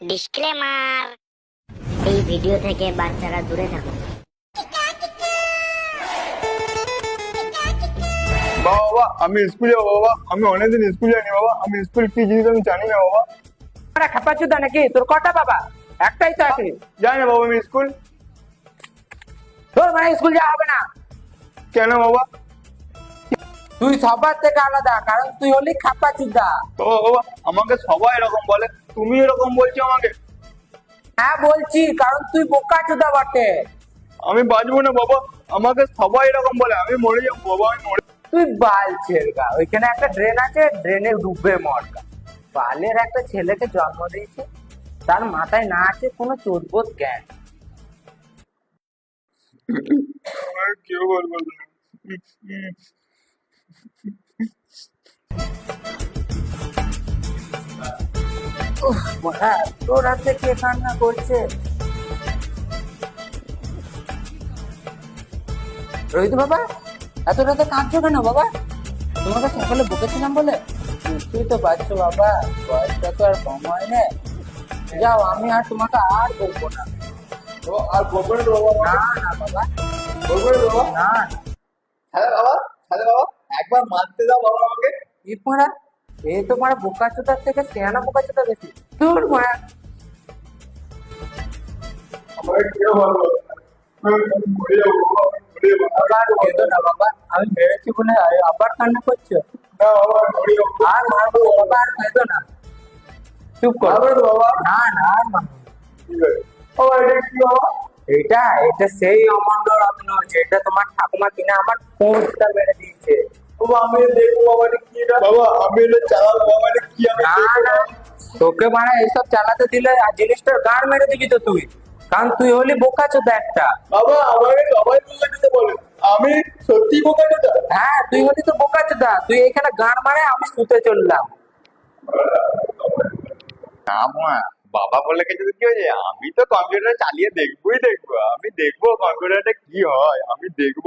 Disclaimer এই video থেকে বাচ্চারা দূরে থাকুন বাবা বাবা আমি স্কুল যাব বাবা। আমি অনেকদিন স্কুল যাইনি বাবা। আমি স্কুল কি জিনিস আমি জানি না বাবা। আরে খাপাচুদা নাকি? তোর কটা বাবা? একটাই তো আছে। জানি না বাবা আমি স্কুল। তোর মানে স্কুল যাওয়া হবে না। কেন বাবা? তুই সবার থেকে আলাদা কারণ তুই হলি খাপাচুদা বাবা বাবা আমাকে সবাই এরকম বলে তুমি এরকম বলছো আমাকে? হ্যাঁ বলছি কারণ তুই বোকা চুদা বটে। আমি বাঁচবো না বাবা আমাকে সবাই এরকম বলে আমি মরে যাব বাবা আমি মরে তুই বাল ছেড়গা ওইখানে একটা ড্রেন আছে ড্রেনে ডুবে মরগা বালের একটা ছেলেকে জন্ম দিয়েছে তার মাথায় না আছে কোনো চোদ্বোধ জ্ঞান। কেউ বলব না কে কান্না করছে। রোহিত বাবা এত রাতে কাঁদছো কেন বাবা? তোমাকে সকালে বকেছিলাম বলে? তুই তো পারছ বাবা বয়সটা তো আর কম হয় না যাও আমি আর তোমাকে আর বলব না। বাবা, আর বলব না বাবা? না না বাবা। বলব না বাবা? না। হ্যালো বাবা? হ্যালো বাবা? একবার মারতে দাও বাবা আমাকে। পড়া এই তো মারা বোকা চোদার থেকে সেয়ানা বোকা চোদা বেশি তোর মারা। আমি মেরেছি বলে আবার কান্না করছ? না বাবা আমি মরে যাব। আর মারবো বাবা আর কেঁদো না। চুপ করো। না না আর মারবো না। ঠিক আছে। বাবা এটা এটা সেই অমঙ্গ রত্ন যেটা তোমার ঠাকুমা কিনা আমার ফোনটা মেরে দিয়েছে। বাবা আমি দেখব বাবা এটা কি এটা? বাবা আমি এটা চালাবো বাবা এটা কি আমি না দেখব না। তোকে মানে এইসব চালাতে দিলে আর জিনিসটার গান মেরে দিবি তো তুই। কারণ তুই হলি বোকা চোদা একটা। বাবা আমাকে সবাই বোকা দিতে বলে। আমি সত্যি বোকা দিতে হ্যাঁ তুই হলি তো বোকা চোদা। তুই এখানে গান মারে আমি শুতে চললাম। না মা বাবা বলে কিছু কি হয়েছে? আমি তো কম্পিউটার চালিয়ে দেখবোই দেখব। আমি দেখব কম্পিউটারটা কি হয় আমি দেখব।